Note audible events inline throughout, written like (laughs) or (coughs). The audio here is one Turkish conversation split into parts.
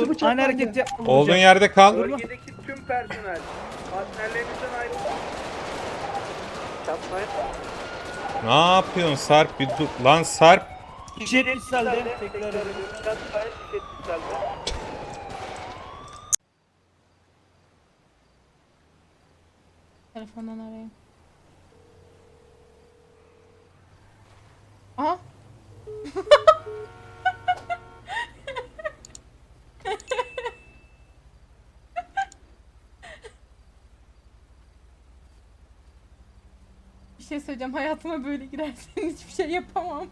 dur. bıçak vardı. hareket yapma. Olduğun yerde kal. Bölgedeki tüm personel partnerlerinizden ayrılın. Ne yapıyorsun Sarp? Bir dur. Lan Sarp. Jet misal tekrar edelim. Telefondan arayayım. Aha. (laughs) şey söyleyeceğim. Hayatıma böyle girerseniz (laughs) hiçbir şey yapamam.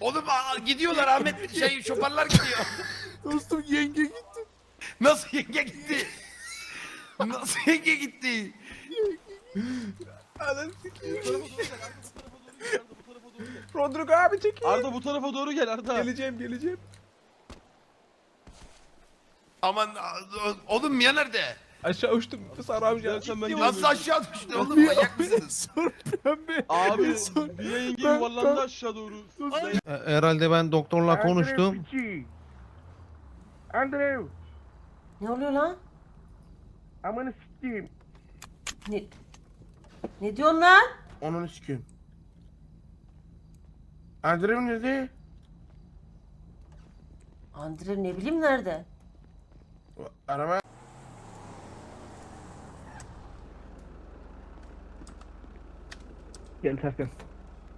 Oğlum aa, gidiyorlar Ahmet şey şoparlar gidiyor. Dostum yenge gitti. Nasıl yenge gitti? Nasıl yenge gitti? Rodrigo abi çekil. Arda bu tarafa doğru gel Arda. Geleceğim geleceğim. Aman oğlum Mia nerede? Aşağı uçtum. Sarı amca. Sen ben. Nasıl aşağı düştü oğlum manyak mısınız? Sor pembe. Abi (laughs) bir yenge Ben- yuvarlandı aşağı doğru. E, Herhalde ben doktorla konuştum. Andrew, Ne oluyor lan? amanı sikeyim. Ne, ne diyorsun lan? Onun sikeyim. Andrew nerede? Andre ne bileyim nerede? Araba. Gel Serkan.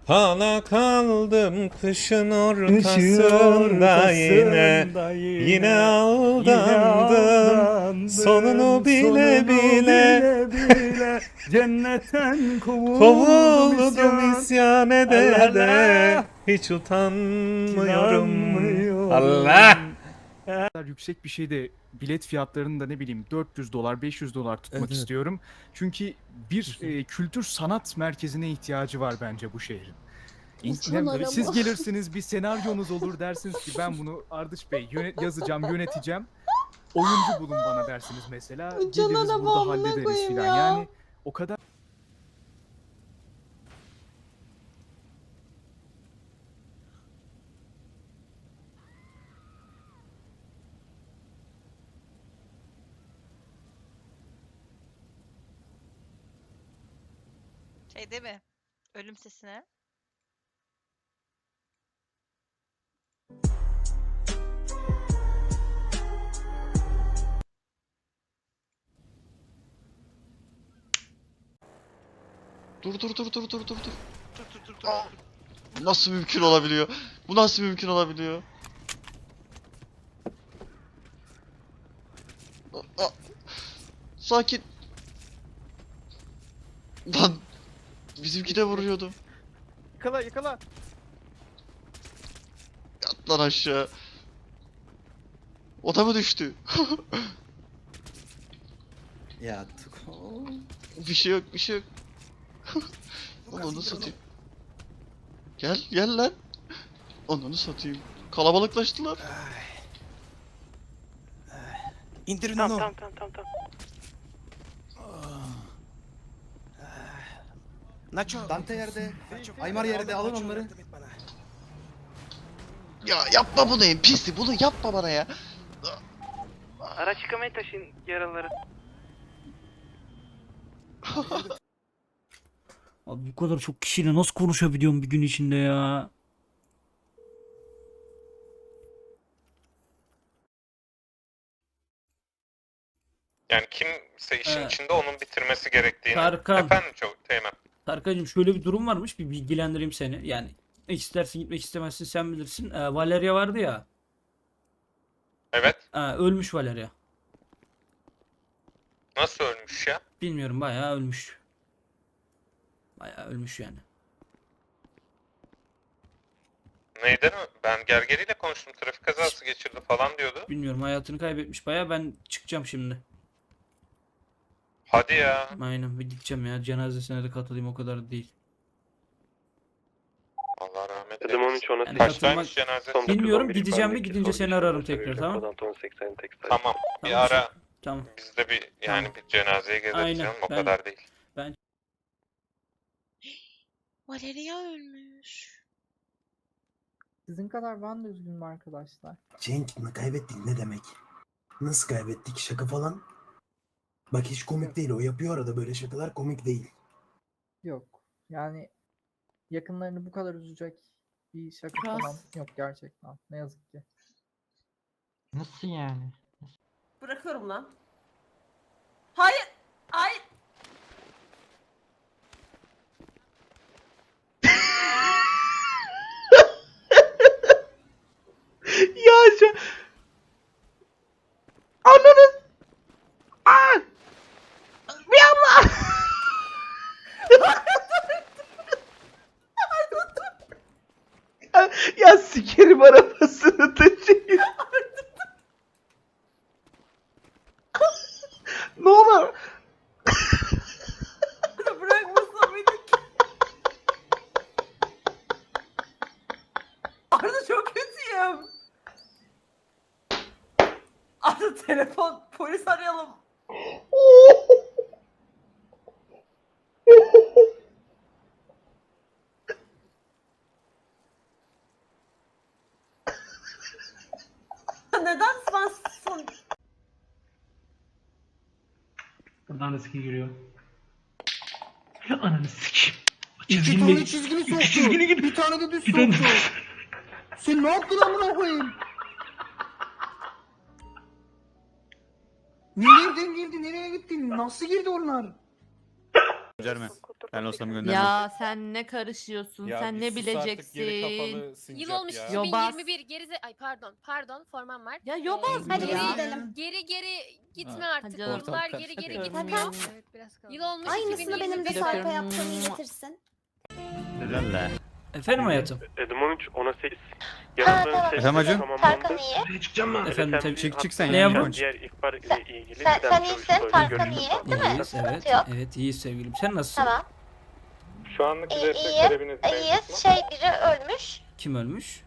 Hala kaldım kışın ortasında yine. Yine aldandım. Sonunu bile bile. bile (laughs) cennetten kovuldum, Kovuldum isyan ede Allah de. Allah. Hiç utanmıyorum. Allah. kadar yüksek bir şeyde bilet fiyatlarını da ne bileyim 400 dolar 500 dolar tutmak istiyorum. Çünkü bir e, kültür sanat merkezine ihtiyacı var bence bu şehrin. Siz gelirsiniz bir senaryonuz olur dersiniz ki ben bunu Ardış Bey yönet yazacağım yöneteceğim. Oyuncu bulun bana dersiniz mesela. Lütfen Geliriz burada hallederiz koyayım filan. ya. Yani o kadar Şey değil mi? Ölüm sesine. Dur dur dur dur dur dur dur. Dur dur dur dur. Aa, Nasıl mümkün olabiliyor? Bu nasıl mümkün olabiliyor? Aa, aa. Sakin. Lan bizimki de vuruyordu. Yakala yakala. Yat lan aşağı. O da mı düştü? (laughs) Ya bir şey yok bir şey yok. (laughs) Onu satayım. Gel gel lan. Onu satayım. Kalabalıklaştılar. indirin Tamam onu. tamam tamam tamam. tamam. Nacho. Dante yerde. Aymar yerde alın onları. Ya yapma bunu en pisi bunu yapma bana ya. Araç yıkamaya taşın yaraları. (laughs) Abi bu kadar çok kişiyle nasıl konuşabiliyorum bir gün içinde ya? Yani kimse işin Ee, içinde onun bitirmesi gerektiğini. Tarkan. Efendim çok teğmen. Tarkan'cığım şöyle bir durum varmış bir bilgilendireyim seni. Yani gitmek istersin gitmek istemezsin sen bilirsin. Ee, Valeria vardı ya. Evet. Ee, ölmüş Valeria. Nasıl ölmüş ya? Bilmiyorum bayağı ölmüş. Bayağı ölmüş yani. Neyden o? Ben gergeriyle konuştum. Trafik kazası geçirdi falan diyordu. Bilmiyorum hayatını kaybetmiş bayağı ben çıkacağım şimdi. Hadi ya. Aynen bir gideceğim ya cenazesine de katılayım o kadar da değil. Allah rahmet Dedim eylesin. için ona Yani Kaçtaymış katılmak cenazesi? bilmiyorum gideceğim mi gidince seni ararım tekrar tamam. Tamam. Bir Tamam. ara Tamam. biz de bir yani bir cenazeye Aynen, canım o ben- kadar değil. (gasps) Valeria ölmüş. Sizin kadar ben de üzgünüm arkadaşlar. Cenk kaybettik ne demek? Nasıl kaybettik? Şaka falan. Bak hiç komik değil o yapıyor arada böyle şakalar komik değil. Yok. Yani yakınlarını bu kadar üzecek bir şaka Biraz- falan yok gerçekten. Ne yazık ki. Nasıl yani? Bırakıyorum lan. Hayır. ya şu... Ananı... Aa! Bir abla! ya, ya sikerim arabasını taşıyın. ne olur. Bırakmasam mıydık? Arda çok kötüyüm. Arda telefon polis arayalım. Neden ben son... Buradan da siki giriyor. Ananı sikeyim. İki tane çizgini soktu. Çizgini gibi. Bir tane de düz Bir tane- soktu. Sen ne yaptın amına koyayım? Nereden girdi? Nereye gitti? Nasıl girdi onlar? Gönderme. Ben olsam göndermem. Ya sen ne karışıyorsun? sen ne bileceksin? Yıl olmuş Yobaz. 2021 geri ze- ay pardon pardon formam var. Ya yobaz Ee, mı Hadi ya? biz gidelim. Geri geri gitme artık. Yıllar geri geri Hadi. gitmiyor. Evet biraz kaldı. Yıl olmuş Aynısını benim de 2021. Sarp'a yaptığımı iletirsin. Lala. Efendim hayatım. Edim 13, 10 8. Efendim hacım? Tarkan iyi. Çıkacağım mı? Efendim tabii. Çık çık sen Ne ya. yapalım? Diğer ihbar ile ilgili Sen, sen iyisin. Tarkan iyi değil mi? İyiyiz evet. Yok. Evet iyiyiz sevgilim. Sen nasılsın? Tamam. Şu anlık İyi, destek iyiyiz. talebiniz İyiyiz. Şey biri ölmüş. Kim ölmüş?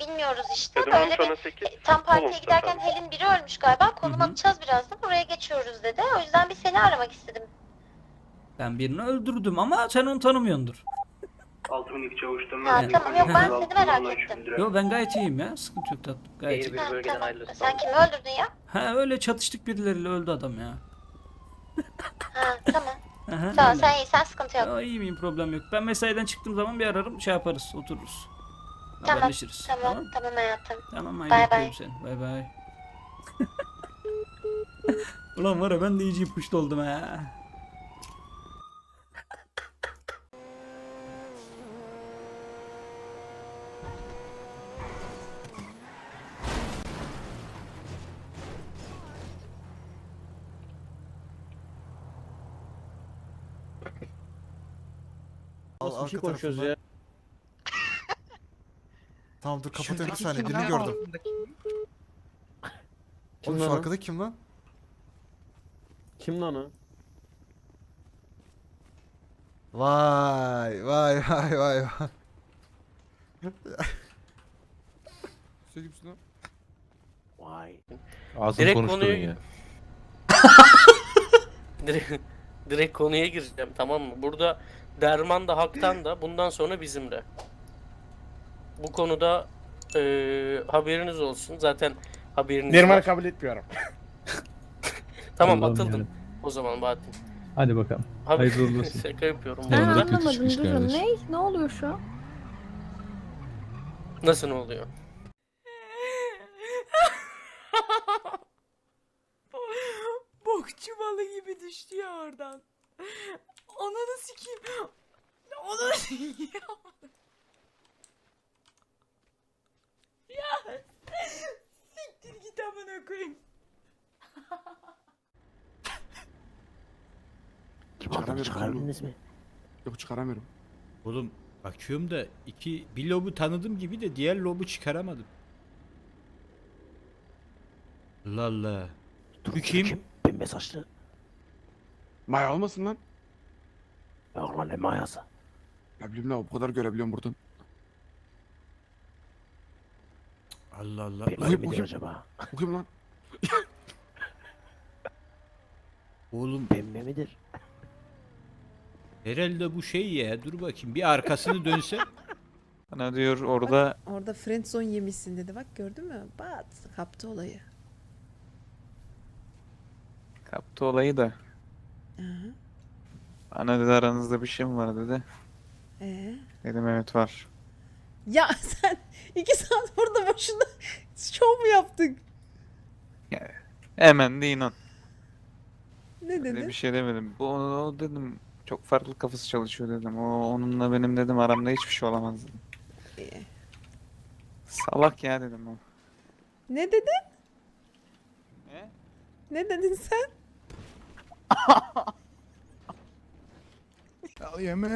Bilmiyoruz işte. Böyle 13, bir 10 8. tam partiye giderken Helin biri ölmüş galiba. Konum atacağız birazdan. Oraya geçiyoruz dedi. O yüzden bir seni aramak istedim. Ben birini öldürdüm ama sen onu tanımıyordur. 6002 çavuştum. Ha tamam yok ben seni merak ettim. Yo ben gayet iyiyim ya. Sıkıntı yok tatlım. Gayet iyiyim. Ha, tamam. Sen kimi öldürdün ya? Ha öyle çatıştık birileriyle öldü adam ya. Ha tamam. Aha, Tamam öyle. sen iyisen sıkıntı yok. Aa, iyi miyim problem yok. Ben mesaiden çıktığım zaman bir ararım şey yaparız otururuz. Tamam, Haberleşiriz. Tamam tamam hayatım. Tamam Bay hayır bay. öpüyorum seni. Bay bay. (laughs) Ulan var ya ben de iyice puşt oldum ha. Nasıl bir şey konuşuyoruz ya? (laughs) Tamam dur kapatıyorum bir saniye birini gördüm. Oğlum şu arkada kim lan? Kim lan o? Vay vay vay vay vay. Sen kimsin lan? Vay. Direkt konuyu... (laughs) (laughs) direkt, direkt konuya gireceğim tamam mı? Burada Derman da Hak'tan da bundan sonra bizim de. Bu konuda eee, haberiniz olsun. Zaten haberiniz Nirman'ı var. kabul etmiyorum. (laughs) Tamam atıldın. O zaman Bahattin. Hadi bakalım. Haber... Hayırlı uğurlu olsun. (laughs) Şaka yapıyorum. Ben arada. anlamadım durun. Ne? Ne oluyor şu an? Nasıl ne oluyor? Bok çuvalı gibi düştü ya oradan. Ananı sikeyim. Ananı sikeyim. ya siktir git amına koyayım. Çıkaramıyorum. Çıkarabildiniz mi? Yok çıkaramıyorum. Oğlum bakıyorum da iki bir lobu tanıdım gibi de diğer lobu çıkaramadım. Allah Allah. Bu kim? Pembe saçlı. Maya olmasın lan. Yok lan ne mayası? Ne bileyim lan o kadar görebiliyorum buradan. Allah Allah. Bu kim, bu kim? acaba? Bu kim lan? Oğlum Pembe midir? herhalde bu şey ya. Dur bakayım bir arkasını dönse. Bana diyor orada Orada friendzone yemişsin dedi. Bak gördün mü? Bat kaptı olayı. Kaptı olayı da. Aha. Bana dedi aranızda bir şey mi var dedi. Ee? Dedim evet var. Ya (laughs) sen iki saat burada boşuna şov mu yaptık? Hemen de inan. Ne dedin? bir şey demedim. Bu o dedim çok farklı kafası çalışıyor dedim. O onunla benim dedim aramda hiçbir şey olamaz dedim. İyi. Salak ya dedim o. Ne dedin? Ne? Ne dedin sen? Al yeme.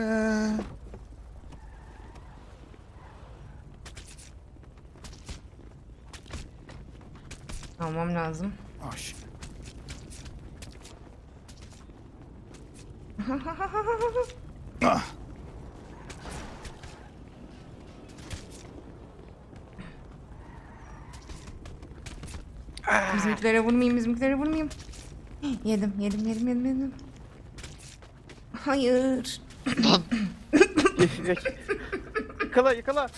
Almam lazım. Aş. Ah. (laughs) Bizimkilere vurmayayım, bizimkilere vurmayayım. Yedim, yedim, yedim, yedim, yedim. Hayır. (coughs) Yıkala yıkala.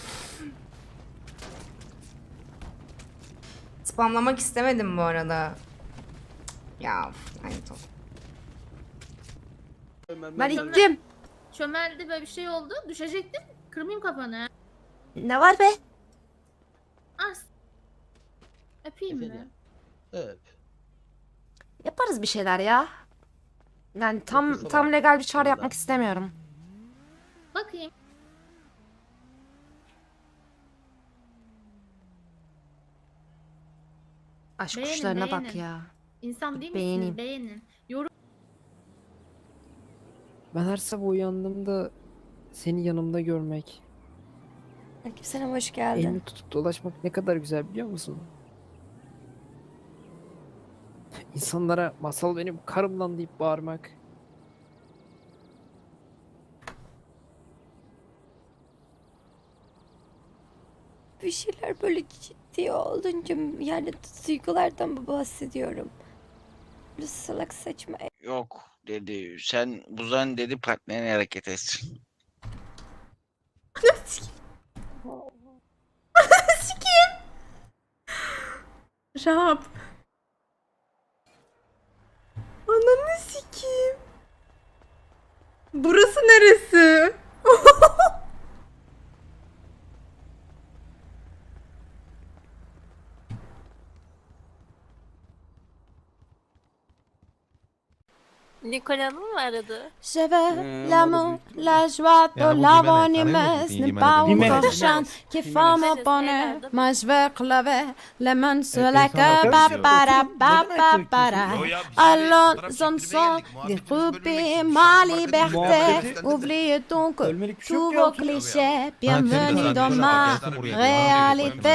Spamlamak istemedim bu arada. Ya, lanet olsun. Ben gittim. Çömeldi böyle bir şey oldu. Düşecektim. Kırmayayım kafanı. Ne var be? As. Öpeyim mi? Yaparız bir şeyler ya. Yani tam tam legal bir çağrı yapmak istemiyorum. Bakayım. Aşk Beğenin, kuşlarına bak beğenin. ya. İnsan değil Beğeneyim. misiniz? Beğenin. Yorum Ben her sabah uyandığımda seni yanımda görmek, Aleykümselam hoş elini tutup dolaşmak ne kadar güzel biliyor musun? İnsanlara masal benim karımdan deyip bağırmak. Bir şeyler böyle ciddi olunca yani duygulardan bahsediyorum. Böyle salak saçma Yok dedi. Sen buzan dedi partnerin hareket etsin. Rab. Ananı sikeyim. Burası neresi? (laughs) Nikola'nın aradı. J'avais l'amour, la joie de l'avoir ce n'est pas autre chante qui forme le bonheur. Moi, je veux claver les mains sur la queue, papara, papara. Alors, on ma liberté. Oublie donc tous vos clichés. Bienvenue dans ma réalité.